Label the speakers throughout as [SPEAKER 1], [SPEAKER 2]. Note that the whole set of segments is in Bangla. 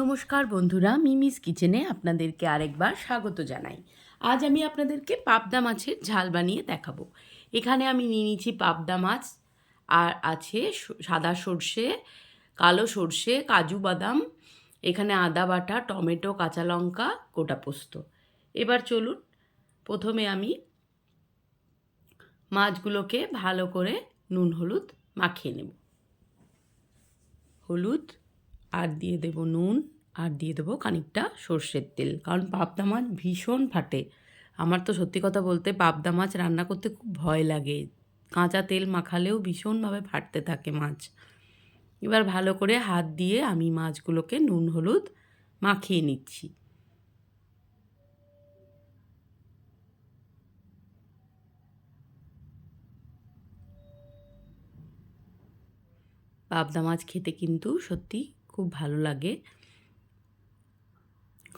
[SPEAKER 1] নমস্কার বন্ধুরা, মিমিস কিচেনে আপনাদেরকে আরেকবার স্বাগত জানাই। আজ আমি আপনাদেরকে পাবদা মাছের ঝাল বানিয়ে দেখাবো। এখানে আমি নিয়ে নিয়েছি পাবদা মাছ, আর আছে সাদা সর্ষে, কালো সর্ষে, কাজু বাদাম, এখানে আদা বাটা, টমেটো, কাঁচা লঙ্কা, গোটা পোস্ত। এবার চলুন, প্রথমে আমি মাছগুলোকে ভালো করে নুন হলুদ মাখিয়ে নেব। হলুদ আর দিয়ে দেব নুন, আর দিয়ে দেবো খানিকটা সর্ষের তেল। কারণ পাবদা মাছ ভীষণ ফাটে। আমার তো সত্যি কথা বলতে পাবদা মাছ রান্না করতে খুব ভয় লাগে। কাঁচা তেল মাখালেও ভীষণভাবে ফাটতে থাকে মাছ। এবার ভালো করে হাত দিয়ে আমি মাছগুলোকে নুন, হলুদ মাখিয়ে নিচ্ছি। পাবদা মাছ খেতে কিন্তু সত্যি খুব ভালো লাগে।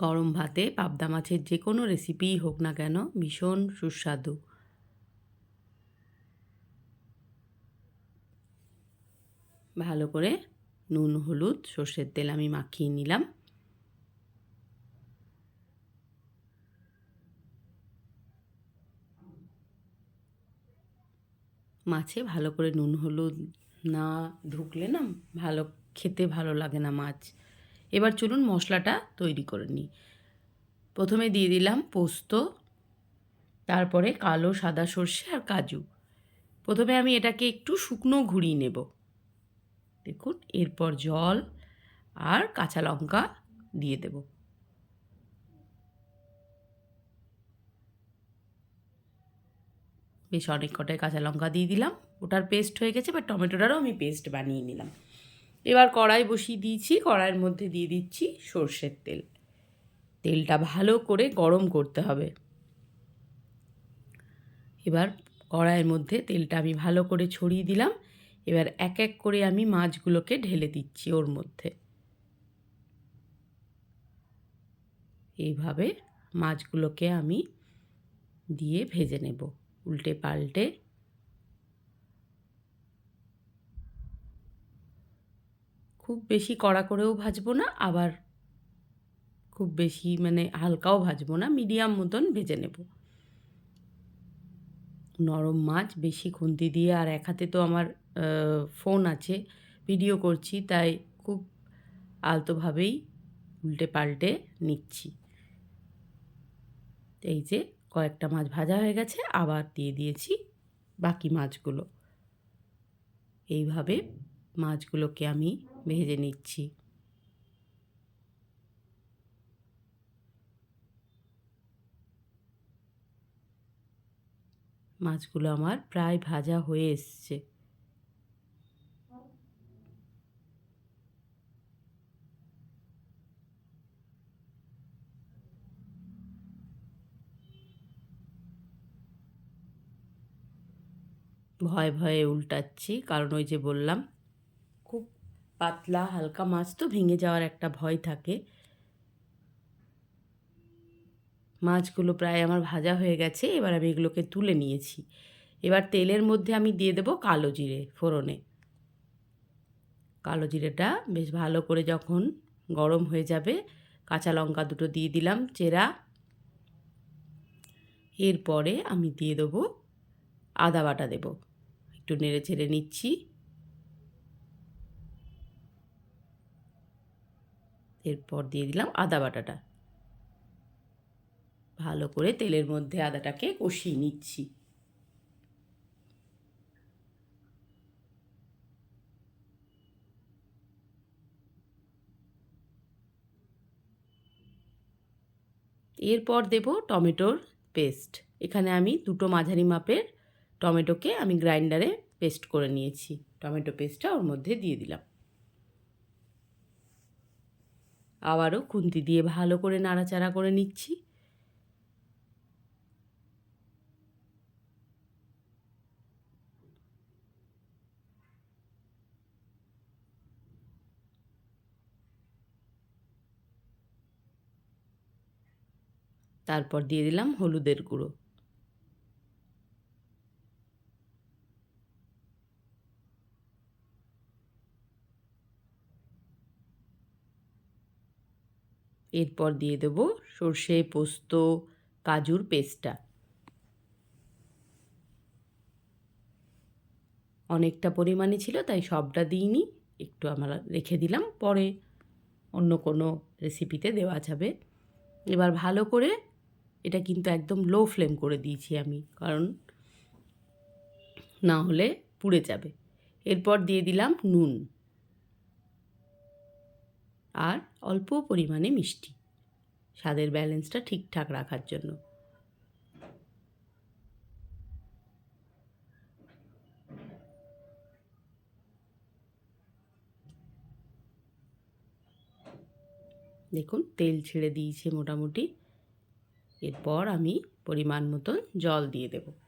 [SPEAKER 1] গরম ভাতে পাবদা মাছের যে কোনো রেসিপিই হোক না কেন ভীষণ সুস্বাদু। ভালো করে নুন, হলুদ, সর্ষের তেল আমি মাখিয়ে নিলাম। মাছে ভালো করে নুন, হলুদ না ঢুকলে না ভালো খেতে ভালো লাগে না মাছ। এবার চলুন মশলাটা তৈরি করে নিই। প্রথমে দিয়ে দিলাম পোস্ত, তারপরে কালো সাদা সর্ষে আর কাজু। প্রথমে আমি এটাকে একটু শুকনো ঘুরিয়ে নেব। দেখুন, এরপর জল আর কাঁচা লঙ্কা দিয়ে দেব। বেশ অনেক কটায় কাঁচা লঙ্কা দিয়ে দিলাম। ওটার পেস্ট হয়ে গেছে, এবার টমেটোটারও আমি পেস্ট বানিয়ে নিলাম। এবার কড়াই বসিয়ে দিয়েছি, কড়াইয়ের মধ্যে দিয়ে দিচ্ছি সর্ষের তেল। তেলটা ভালো করে গরম করতে হবে। এবার কড়াইয়ের মধ্যে তেলটা আমি ভালো করে ছড়িয়ে দিলাম। এবার এক এক করে আমি মাছগুলোকে ঢেলে দিচ্ছি ওর মধ্যে। এইভাবে মাছগুলোকে আমি দিয়ে ভেজে নেব। উল্টে পাল্টে খুব বেশি কড়া করেও ভাজবো না, আবার খুব বেশি মানে হালকাও ভাজবো না, মিডিয়াম মতন ভেজে নেব। নরম মাছ, বেশি খুন্তি দিয়ে, আর এক হাতে তো আমার ফোন আছে, ভিডিও করছি, তাই খুব আলতোভাবেই উল্টে পাল্টে নিচ্ছি। এই যে কয়েকটা মাছ ভাজা হয়ে গেছে, আবার দিয়ে দিয়েছি বাকি মাছগুলো। এইভাবে মাছগুলোকে আমি ভেজে নিচ্ছি। মাছগুলো আমার প্রায় ভাজা হয়ে এসছে। ভয়ে ভয়ে উল্টাচ্ছি, কারণ ওই যে বললাম পাতলা, হালকা মাছ তো ভেঙে যাওয়ার একটা ভয় থাকে। মাছগুলো প্রায় আমার ভাজা হয়ে গেছে, এবার আমি এগুলোকে তুলে নিয়েছি। এবার তেলের মধ্যে আমি দিয়ে দেবো কালো জিরে ফোড়নে। কালো জিরেটা বেশ ভালো করে যখন গরম হয়ে যাবে, কাঁচা লঙ্কা দুটো দিয়ে দিলাম, চেরা। এরপরে আমি দিয়ে দেবো আদা বাটা দেবো। একটু নেড়ে ছেড়ে নিচ্ছি। এরপর দিয়ে দিলাম আদা বাটাটা। ভালো করে তেলের মধ্যে আদাটাকে কষিয়ে নিচ্ছি। এরপর দেব টমেটোর পেস্ট। এখানে আমি দুটো মাঝারি মাপের টমেটোকে আমি গ্রাইন্ডারে পেস্ট করে নিয়েছি। টমেটো পেস্টটা ওর মধ্যে দিয়ে দিলাম। আবারও খুন্তি দিয়ে ভালো করে নাড়াচাড়া করে নিচ্ছি। তারপর দিয়ে দিলাম হলুদের গুঁড়ো। এরপর দিয়ে দেবো সর্ষে, পোস্ত, কাজুর পেস্টটা। অনেকটা পরিমাণে ছিল, তাই সবটা দিইনি। একটু আমরা রেখে দিলাম, পরে অন্য কোনো রেসিপিতে দেওয়া যাবে। এবার ভালো করে এটা কিন্তু একদম লো ফ্লেম করে দিয়েছি আমি, কারণ না হলে পুড়ে যাবে। এরপর দিয়ে দিলাম নুন। আর অল্প পরিমাণে মিষ্টি। স্বাদের ব্যালেন্সটা ঠিকঠাক রাখার জন্য। দেখুন, তেল ছেড়ে দিয়েছে মোটামুটি। এরপর আমি পরিমাণ মতন জল দিয়ে দেব।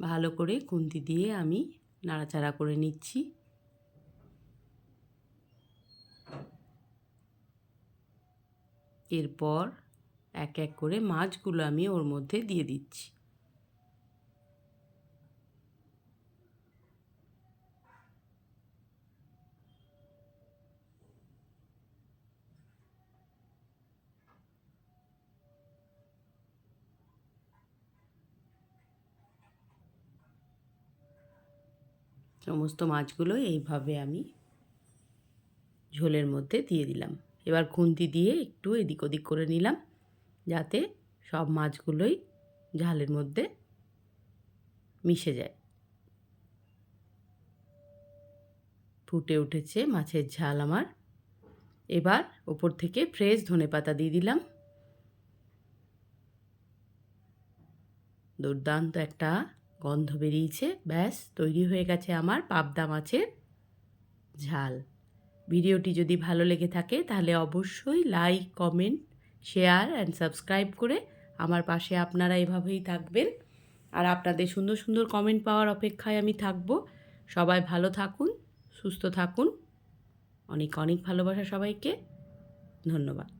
[SPEAKER 1] ভালো করে খুন্তি দিয়ে আমি নাড়াচাড়া করে নিচ্ছি। এরপর এক এক করে মাছগুলো আমি ওর মধ্যে দিয়ে দিচ্ছি। সমস্ত মাছগুলো এইভাবে আমি ঝোলের মধ্যে দিয়ে দিলাম। এবার খুন্তি দিয়ে একটু এদিক ওদিক করে নিলাম, যাতে সব মাছগুলোই ঝালের মধ্যে মিশে যায়। ফুটে উঠেছে মাছের ঝাল আমার। এবার ওপর থেকে ফ্রেশ ধনে পাতা দিয়ে দিলাম। দুর্দান্ত একটা গন্ধ বেরিয়েছে, ব্যাস, তৈরি হয়ে গেছে আমার পাবদা মাছের ঝাল। ভিডিওটি যদি ভালো লেগে থাকে, তাহলে অবশ্যই like, comment, share and subscribe করে আমার পাশে আপনারা এভাবেই থাকবেন। আর আপনাদের সুন্দর সুন্দর কমেন্ট পাওয়ার অপেক্ষায় আমি থাকব। সবাই ভালো থাকুন, সুস্থ থাকুন। অনেক অনেক ভালোবাসা সবাইকে। ধন্যবাদ।